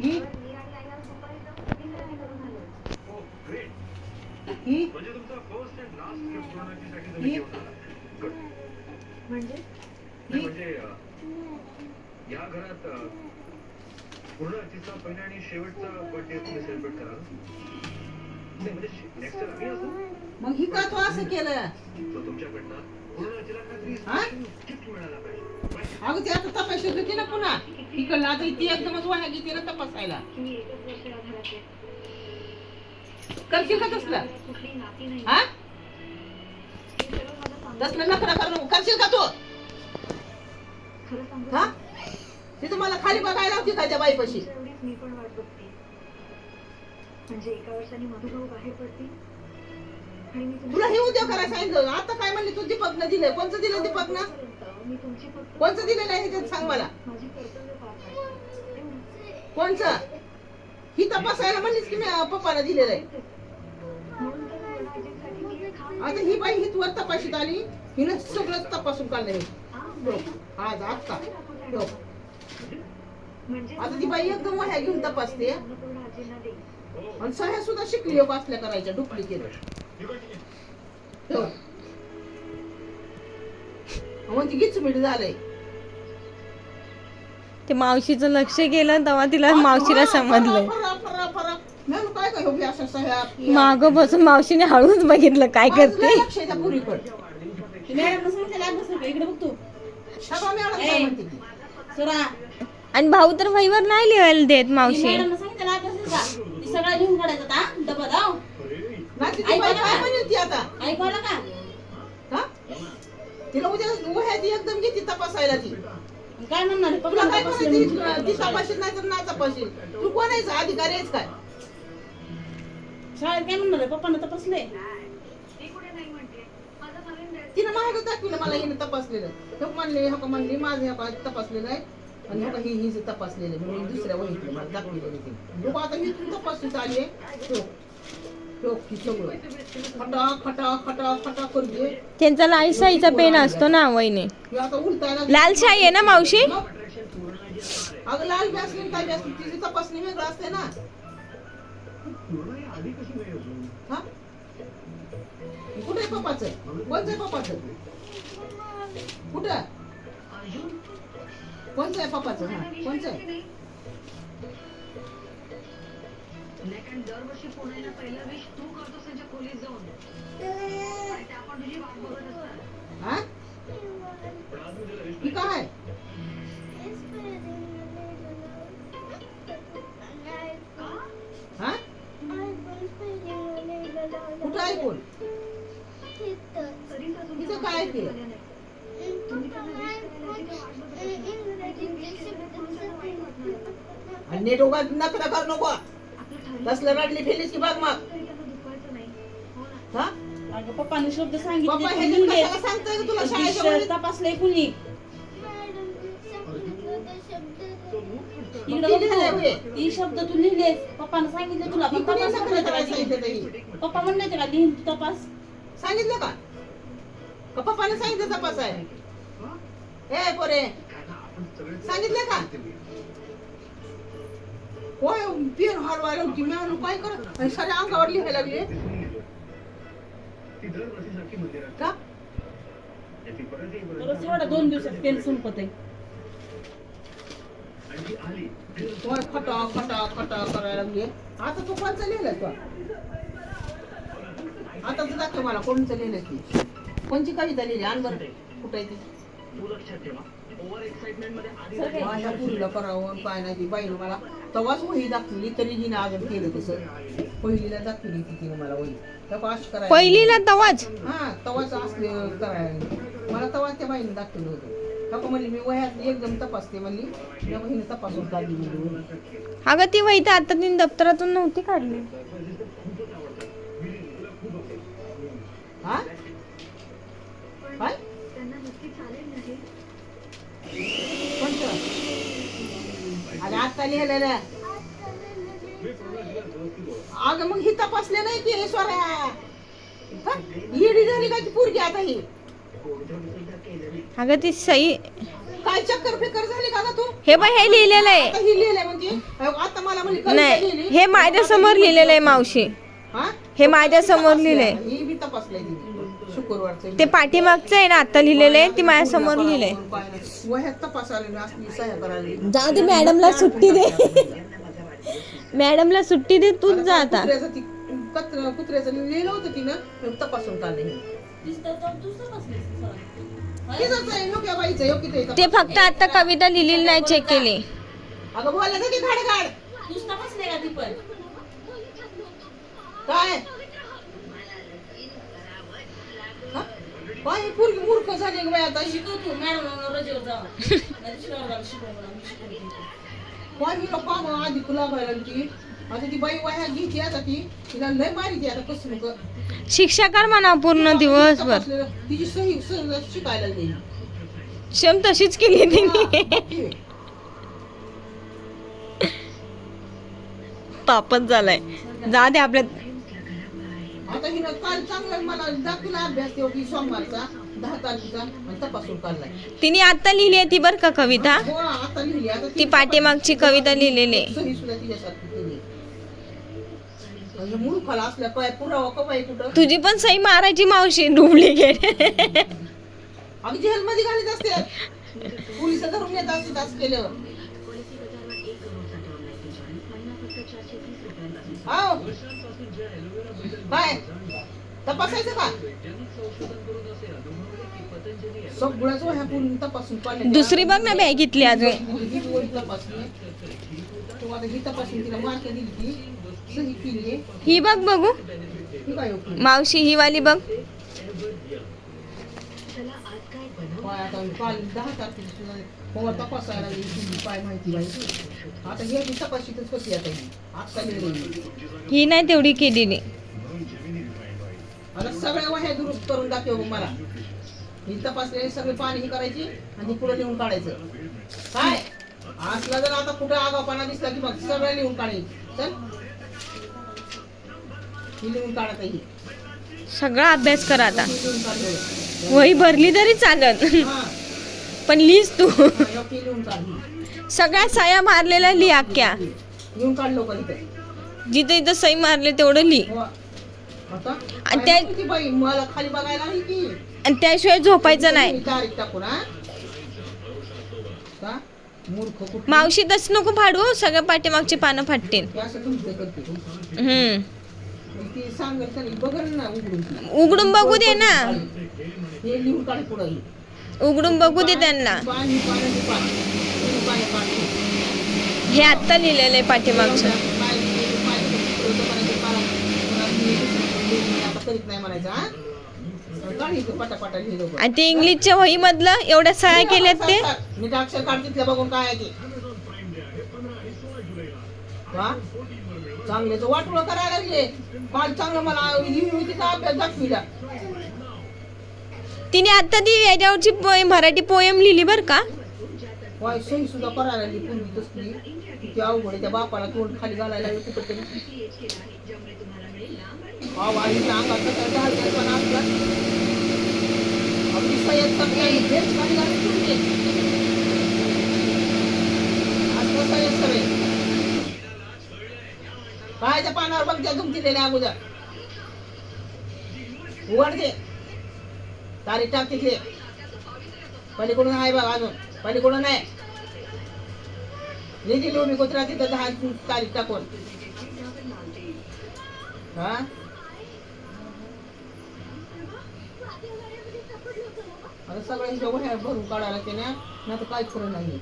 ही ही म्हणजे. म्हणजे म्हणजे या घरात अं, पूर्णाजीचा पहिला आणि शेवटचा बर्थडे तुम्ही सेलिब्रेट करा म्हणजे मग ही का तू असं केलं तो तुमच्याकडनं पूर्णाजीला काहीतरी हा? गिफ्ट मिळायला पाहिजे अगं ते आता तपासली होती ना पुन्हा. इकडला आता ती एकदमच वाया घेते ना तपासायला. करशील का तसलं? हा? तसलं नखरा करू करशील का तू? हा? ती तुम्हाला खाली बघायला होती का त्या बाईपाशी? मी पण वाट बघते म्हणजे एका वर्षाने मधुभाऊ बाहेर पडतील तुला हे उद्या करायला सांगितलं आता काय म्हणले तू दीपकनं दिलंय? कोणचं दिलं दीपकनं? तोपर्यंत मी तुमची कोणचं दिलेलं आहे ह्याच्यात सांग मला. कोणचं? ही तपासायला म्हणलीस की मी पप्पाला दिलेलं आहे. हे आता ही बाई ही वर तपाशीत आली. हिनं सगळं तपासून काढलं हे आज बघ, आज आता बघ. म्हणजे आता ती बाई एकदम वह्या घेऊन तपासते. आणि सह्या सुद्धा शिकली असल्या करायच्या डुप्लिकेट. म्हणते गिचमीट झालंय. ते मावशीचं लक्ष गेलं तेव्हा तिला मावशीला समजलं. काय काय होती सह्या माग बसून मावशीने हळूच बघितलं काय करते. सगळं मॅडम काय म्हणते ती. आणि भाऊ तर वहीवर नाही लिहायला देत मावशी. नाही, ती बाई काय म्हणे होती आता? हा? तिला उद्या वह्या ती एकदम घेते तपासायला ती. काय म्हणणार आहे? तुला काय करायचं ती तपाशील नाही तर नाही तपाशील. तू कोण आहेस अधिकारी आहेस काय? शाळेत काय म्हणणार आहे? पप्पांना तपासले? मी तिनं महाग दाखविलं मला हिने तपासलेलं. हे म्हणले हो का म्हणले माझं हे का तपासलेलं आहे. आणि हो का ही हिचं तपासलेलं आहे. म्हणून दुसऱ्या वहीतलं मला दाखविलं ते. लोक आता ही तू तपासून आली आहे. ठोक की सगळं खटा खटा खटा खटा करू दे त्यांचा लाल शाईचा पेन असतो ना वहिनी. हे आता उलटायला लाल शाई आहे ना मावशी? अगं लाल बॅसलीन काय बॅसलीन तिची तपासणी वेगळं असते ना. आधी कशी नाही अजून हा? कुठे आहे पप्पाचं? कोणचं आहे पप्पाचं? कुठं? कोणचं आहे पप्पाचं? हा कोणचं? आहे लेकन दरवर्षी पुण्याला पहिलं विश तू करतोस त्यांच्या खोलीत जाऊन. तुझी वाट बघत असतात. हा? मी ही काय? हा? कुठं आहे कोण? काय ते. आणि कर नको. कसलं रडली फेलीस की बघ मग. नाही हो? अगं पप्पाने शब्द पप्पा सांगितले हे. कशाला सांगतोय का तुला शाळेच्या? तपासलंय कुणी? इकडं बघ. ती. शब्द तू लिहिलेस. पप्पानं सांगितलं तुला ही कुणी तपास करायला लिहिन? ताई? पप्पा म्हणले का लिहिन तू तपास? सांगितलं का? का पप्पाने सांगितलं तपास आहे ए पोरे. सांगितलं का? होय पेन हरवायला होती? मी म्हणून काय करत आणि साऱ्या अंगावर लिहायला लागले. का? एवढा दोन दिवसात पेन संपत आहे वर खटा खटा खटा करायला लागले? आता तू कोणचं लिहिलं तू? आता तू दाखव मला कोणचं लिहिलं ती. कोणची कविता लिहिली? आण बरं. कुठं आहे ती? तू लक्षात ठेवा माझ्या पुरीला करावं काय नाही ती बाईनं मला तेव्हाच वही दाखवली तरी हिने अजून केलं तसं. पहिलीला दाखवली ती तिने मला वही. तेव्हा असं करायला पहिलीला तवाच? हा तवाच असले करायला. मला तवाच त्या बाईने दाखवलं होतं. तेव्हा म्हणली मी वह्यात एकदम तपासते म्हणली. त्या वहीने तपासून काढली म्हणली वही. अगं ती वही तर आता तिने दप्तरातून नव्हती काढली. हा? काय? कोणतं? अरे आता लिहिलेलं. अगं मग ही तपासले नाही की हे? स्वरा झाली का पोरगी आता ही? अगं ती सई. काय चक्कर फेकर झाली का तू? हे बघ हे लिहिलेलं आहे. आता ही लिहिलंय म्हणजे. आता मला म्हणजे नाही. हे माझ्यासमोर लिहिलेलं आहे मावशी. हा? हे माझ्यासमोर. लिहिलंय. ही बी तपासलंय. शुक्रवारचं ते पाठीमागचं आहे ना आता लिहिलेलं आहे ते माझ्यासमोर लिहिलंय वह्यात तपासायला असली सह्या करायला जाऊ दे मॅडमला सुट्टी दे. मॅडमला सुट्टी दे तूच जा आता. कुत्र्याचं ती कत्र- कुत्र्याचं लिहिलं होतं तिनं ते तपासून काढलं हे. आहे, बाईचं, किती आहे ते तपास. फक्त आता कविता लिहिलेली नाही चेक केली. अगं की घाड घाड पण? काय हा? काय ही पोरगी मूर्ख झाली ग बाई आता शिकव तू मॅडम रजेवर जा नाही शिकव जा, शिकव मला, मी शिकवते. काय ही लोक काम आधी तुला लागायला ती आता ती बाई वाह्या घ्यायची आता ती तिला लय मारी ती आता कसं नको शिक्षा कर म्हणा पूर्ण दिवसभर. तिची सही शिकायला नाही सेम तशीच केली तिने. पापच झालाय. जा दे आपल्या आता हिनं काल चांगला मला दाखवला अभ्यास तेव्हा की सोमवारचा दहा तारखेचा आणि तपासून काढलाय. तिने आता लिहिली आहे ती बर का कविता? हो आता लिहिली आता ती पाठीमागची कविता लिहिलेली आहे. सही सुद्धा तिच्यासारखी केली. म्हणजे मूर्खाला असल्या काय पुरावा का बाई कुठं? तुझी पण सही मारायची मावशी डुप्लिकेट अगदी जेल मध्ये घालीत असते. पोलीस धरून येत असते असं केल्यावर. हाव. काय तपासायचं का? सगळ्याच ह्या पूर्ण तपासून. दुसरी बघ ना बॅगीतली अजून ही वही तपासली. तो आता ही तपासून तिला मार्क दिली ती सही केली ही बघ बघू. ही काय उपयोग? मावशी ही वाली बघ. काय आता काल दहा सुद्धा हो तपासायला ती काय माहिती बाई. आता हे बी तपाशीतच कशी आता ही. आता निर्णय ही नाही तेवढी केलेली. आता सगळ्या वह्या दुरुस्त करून दाखव मग मला. ही तपासलेली सगळे पाणी ही करायची आणि पुढे लिहून काढायचं. काय? असला जर आता कुठं आगावपणा दिसला की मग सगळं लिहून काढायचं चल. ही लिहून काढत ही सगळा अभ्यास कर आता. ही लिहून काढलेलं वही भरली तरी चालत हा. पण लिहिस तू. सगळ्या साया मारलेल्या लिहि अख्ख्या. इथं. जिथं इथं सही मारले तेवढं लिहि. हो. आणि त्या- आणि त्याशिवाय झोपायचं नाही. मावशी तस नको फाडू सगळ्या पाठीमागची पानं फाटतील. हम्म. उघडून बघू दे ना. उघडून बघू दे त्यांना. हे आत्ता लिहिलेलं आहे पाठीमागचं. आणि ते इंग्लिशच्या वही मधलं एवढ्या सहाय केल्यात ते? मी बघून काय ते. चांगले तर वाटोळं करायला लागले. काल चांगलं मला अभ्यास दाखविला. तिने आता ती याच्यावरची पोयम मराठी पोयम लिहिली बर का? वाय सही सुद्धा करायला लागली पूर्वी तसली. किती अवघड आहे त्या बापाला तोंड खाली घालायला लागलं कुठं तरी अहो, आईच्या अंगात कसं झालं पण असला अगदी सय्यद सगळ्या हेच खाली घालून सय्यद सगळे. पानावर बघ त्या धुमतीलेल्या अगोदर. उघड दे तारी टाक तिथे पलीकडून आहे बघ अजून. पलीकडून आहे निधी मी कुत्रा तिथं दहा तारीख टाकून. हा? आता सगळ्यांच्या वह्या भरून काढायला की ना तर काहीच करू नाही